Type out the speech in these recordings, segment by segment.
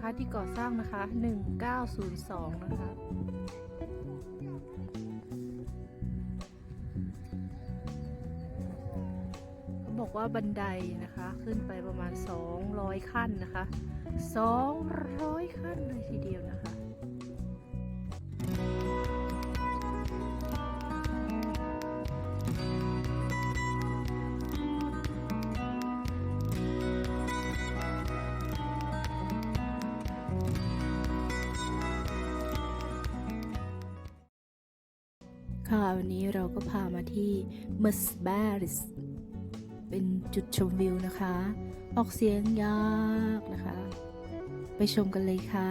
นะคะที่ก่อสร้างนะคะ 1902 นะคะเขาบอกว่าบันไดนะคะ ขึ้นไปประมาณ 200 ขั้นนะคะ 200 ขั้นเลยทีเดียวนะคะ ค่ะวันนี้เราก็พามาที่เมอร์สแบริสเป็นจุดชมวิวนะคะ ออกเสียงยากนะคะ ไปชมกันเลยค่ะ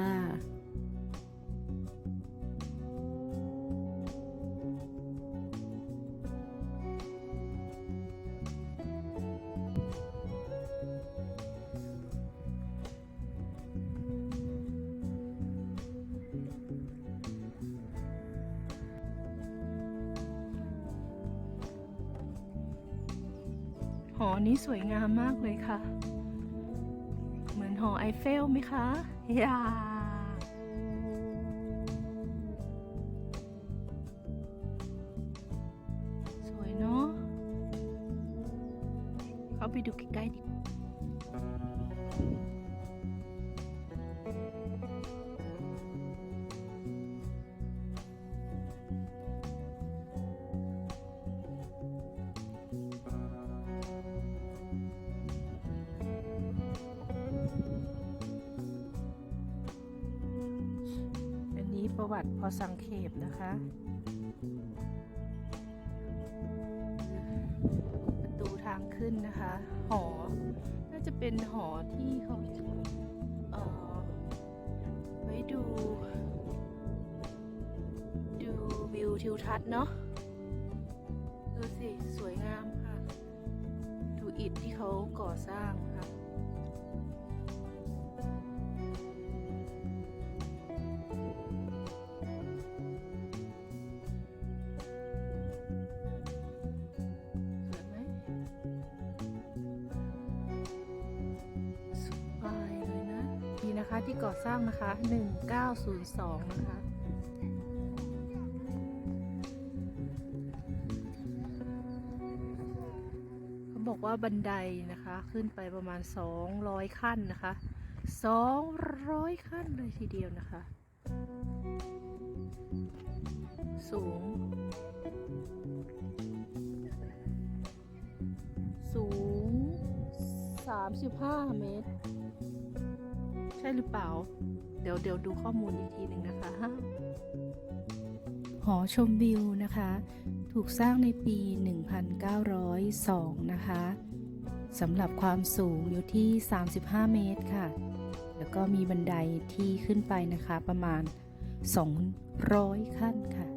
หอนี้สวยงามมากเลยค่ะ เหมือนหอไอเฟลไหมคะอย่าสวยเนาะ เข้าไปดูใกล้ๆดิ วัติพอสังเขปนะคะ ประตูทางขึ้นนะคะ หอ น่าจะเป็นหอที่เขาเออไว้ดู ดูวิวทิวทัศน์เนาะ ดูสิ สวยงามค่ะ ดูอิฐที่เขาก่อสร้างค่ะ นี่นะคะที่ก่อสร้างนะคะ 1902 นะคะเขาบอกว่าบันไดนะคะ ขึ้นไปประมาณ 200 ขั้นนะคะ 200 ขั้นเลยทีเดียวนะคะ สูง สูง 35 เมตร ใช่หรือเปล่า เดี๋ยวเดี๋ยวดูข้อมูลอีกทีหนึ่งนะคะหอชมวิวนะคะ ถูกสร้างในปี 1902 นะคะสำหรับความสูงอยู่ที่ 35 เมตรค่ะ แล้วก็มีบันไดที่ขึ้นไปนะคะประมาณ 200 ขั้นค่ะ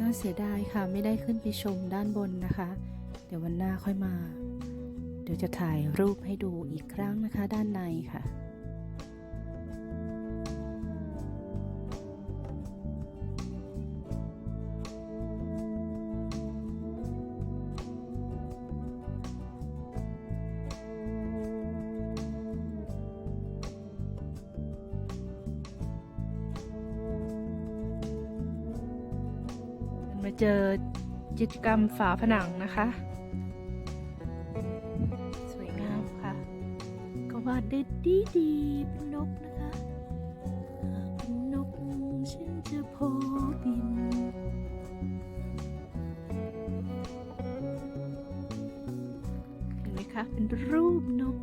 น่าเสียดายค่ะไม่ได้ขึ้นไปชมด้านบนนะคะ เดี๋ยววันหน้าค่อยมา เดี๋ยวจะถ่ายรูปให้ดูอีกครั้งนะคะ ด้านในค่ะมาเจอกิจกรรมฝาผนังนะคะ ดได้ดีดีเป็นนกนะคะเป็นนกฉันจะพอบิน เห็นไหมคะ เป็นรูปนก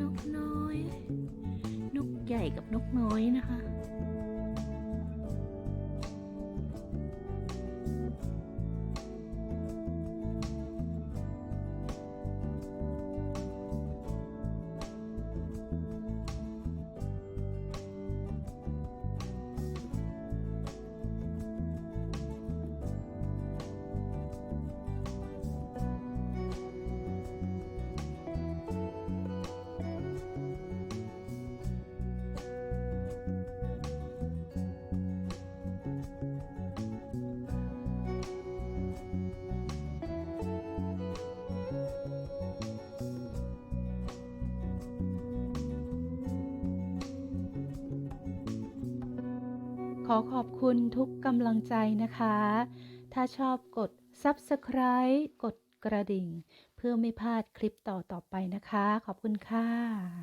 นกน้อย นกใหญ่กับนกน้อยนะคะ ขอขอบคุณทุกกำลังใจนะคะ ถ้าชอบกด Subscribe กดกระดิ่ง เพื่อไม่พลาดคลิปต่อๆไปนะคะ ขอบคุณค่ะ